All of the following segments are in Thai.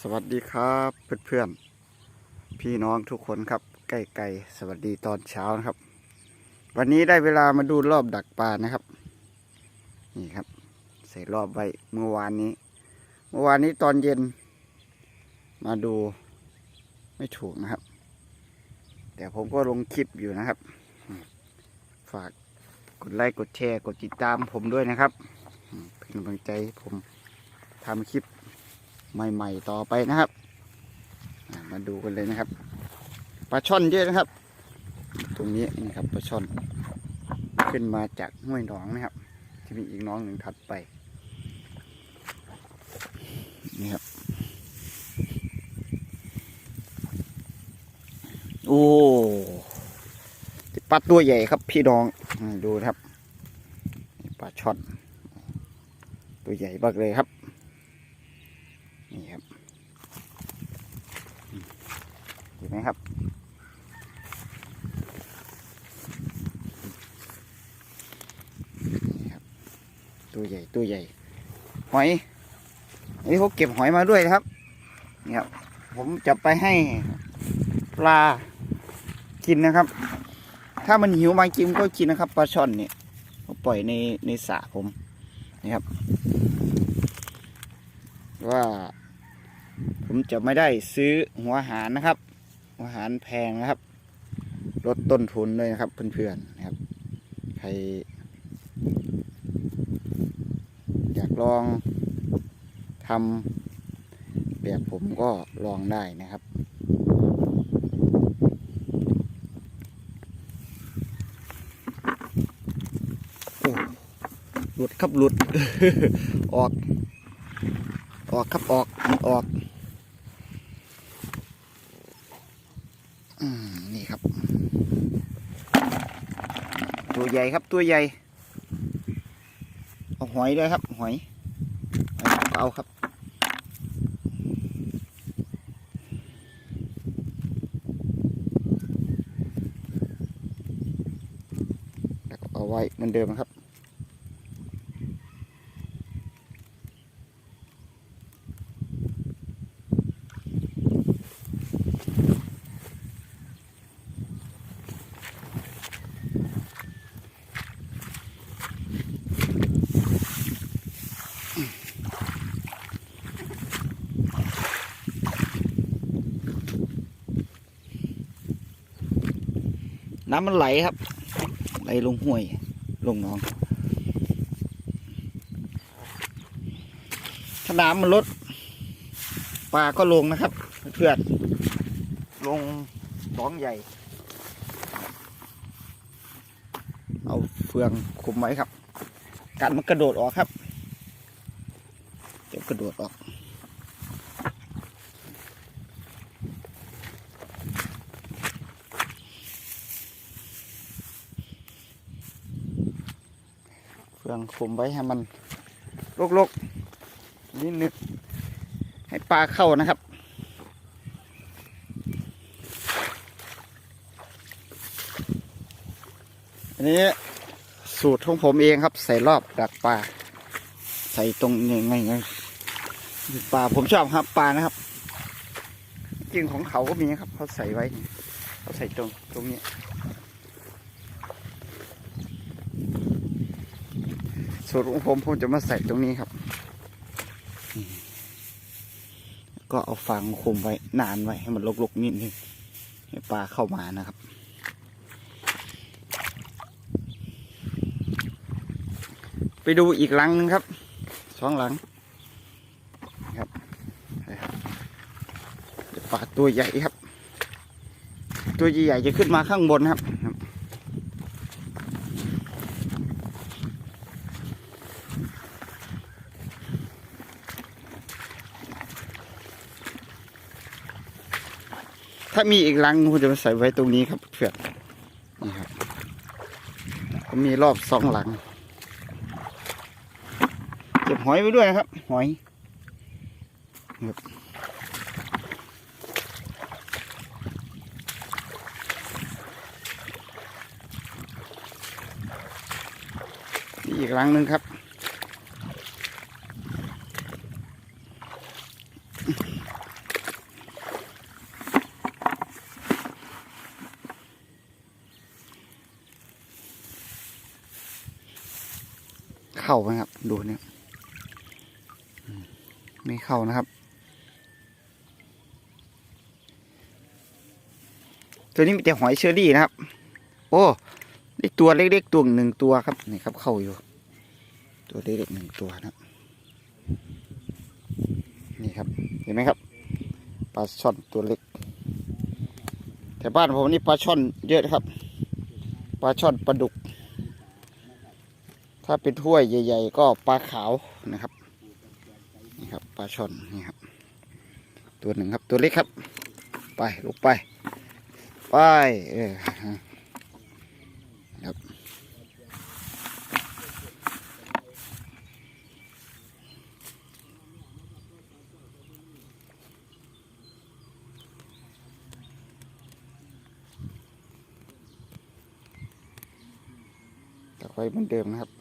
สวัสดีครับเพื่อนๆพี่น้องทุกคนครับใกล้ๆสวัสดีตอนเช้านะครับ วันนี้ได้เวลามาดูรอบดักปลานะครับ นี่ครับ ใส่รอบไว้เมื่อวานนี้ เมื่อวานนี้ตอนเย็น มาดูไม่ถูกนะครับ แต่ผมก็ลงคลิปอยู่นะครับ ฝากกดไลค์กดแชร์กดติดตามผมด้วยนะครับ เป็นกำลังใจให้ผมทำคลิป ใหม่ๆต่อไปนะครับมาดูกันเลยนะครับปลาช่อนเยอะนะครับ ตรงนี้นี่ครับปลาช่อน ขึ้นมาจากห้วยหนองนะครับ ที่มีอีกน้องหนึ่งถัดไปนี่ครับโอ้ปลาตัวใหญ่ครับพี่น้องดูนะครับปลาช่อน ตัวใหญ่มากเลยครับ นี่ครับอืมเห็นไหมครับ นี่ครับ ตัวใหญ่ตัวใหญ่ หอยอันนี้เขาเก็บหอยมาด้วยนะครับนี่ครับผมจะไปให้ปลากินนะครับ ถ้ามันหิวมากินก็กินนะครับปลาช่อนเนี่ยเขาปล่อยในในสระผมนี่ครับ ว่า ผมจะไม่ได้ซื้อหัวอาหารนะครับ หัวอาหารแพงนะครับลดต้นทุนเลยนะครับเพื่อนๆนะครับใคร อยาก ลองทำแบบผมก็ลองได้นะครับ หลุดครับหลุด ออก ออกครับออกออกอนี่ครับ ตัวใหญ่ครับตัวใหญ่ หอยด้วยครับ หอยหอยเอาครับ แล้วก็เอาไว้เหมือนเดิมครับ น้ำมันไหลครับ ไหลลงห้วยลงหนอง ถ้าน้ำมันลดปลาก็ลงนะครับ เพื่อนลงหนองใหญ่ เอาเฟืองคุมไว้ครับ กันมันกระโดดออกครับ เดี๋ยวกระโดดออก ฟืองคุมไว้ให้มันลกๆนิดนึงให้ปลาเข้านะครับอันนี้สูตรของผมเองครับ ใส่รอบดักปลาใส่ตรงยังไงไงปลาผมชอบครับปลานะครับ จริงของเขาก็มีครับเขาใส่ไว้เขาใส่ตรงตรงนี้ สูตรของผมผมจะมาใส่ตรงนี้ครับก็เอาฟางคุมไว้นานไว้ให้มันลกๆนิดนึงให้ปลาเข้ามานะครับ ไปดูอีกหลังนึงครับสองหลังครับปลาตัวใหญ่ครับ ตัวใหญ่ๆจะขึ้นมาข้างบนครับ ถ้ามีอีกลังผมจะมาใส่ไว้ตรงนี้ครับเพื่อนนี่ครับผมมีรอบสองหลัง เก็บหอยไว้ด้วยนะครับ หอยครับอีกลังหนึ่งครับ เข้าไหมครับ ดูเนี่ยไม่เข้านะครับ ตัวนี้มีแต่หอยเชอรี่นะครับ โอ้ได้ตัวเล็กๆตัวหนึ่งตัวครับนี่ครับ เข้าอยู่ ตัวเล็กๆหนึ่งตัวนะนี่ครับ เห็นไหมครับปลาช่อนตัวเล็กแต่บ้านผมนี่ปลาช่อนเยอะครับปลาช่อนปลาดุก ถ้าเป็นถ้วยใหญ่ ๆ ก็ปลาขาวนะครับนี่ครับปลาช่อนนี่ครับ ตัวหนึ่งครับตัวเล็กครับ ไปลุกไป ไปเออครับไคร้เหมือนเดิมนะครับ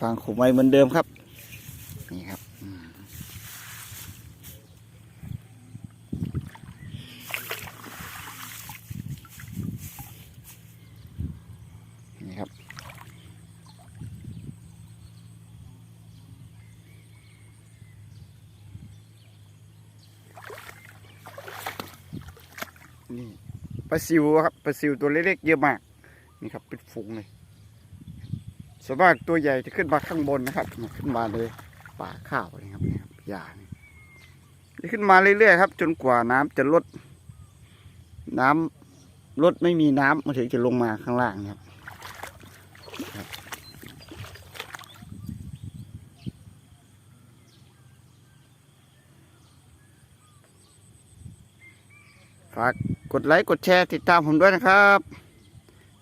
ฟังขุมไว้เหมือนเดิมครับ นี่ครับนี่ครับ นี่ปลาซิวครับปลาซิวตัวเล็กๆเยอะมาก นี่ครับเป็นฝูงเลย ส่วนมากตัวใหญ่จะขึ้นมาข้างบนนะครับ ขึ้นมาเลยป่าข้าวนี่ครับเนี่ยครับหญ้าจะขึ้นมาเรื่อยๆครับ จนกว่าน้ำจะลด น้ำลดไม่มีน้ำมันถึงจะลงมาข้างล่างครับฝากกดไลค์กดแชร์ติดตามผมด้วยนะครับ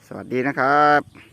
สวัสดีนะครับ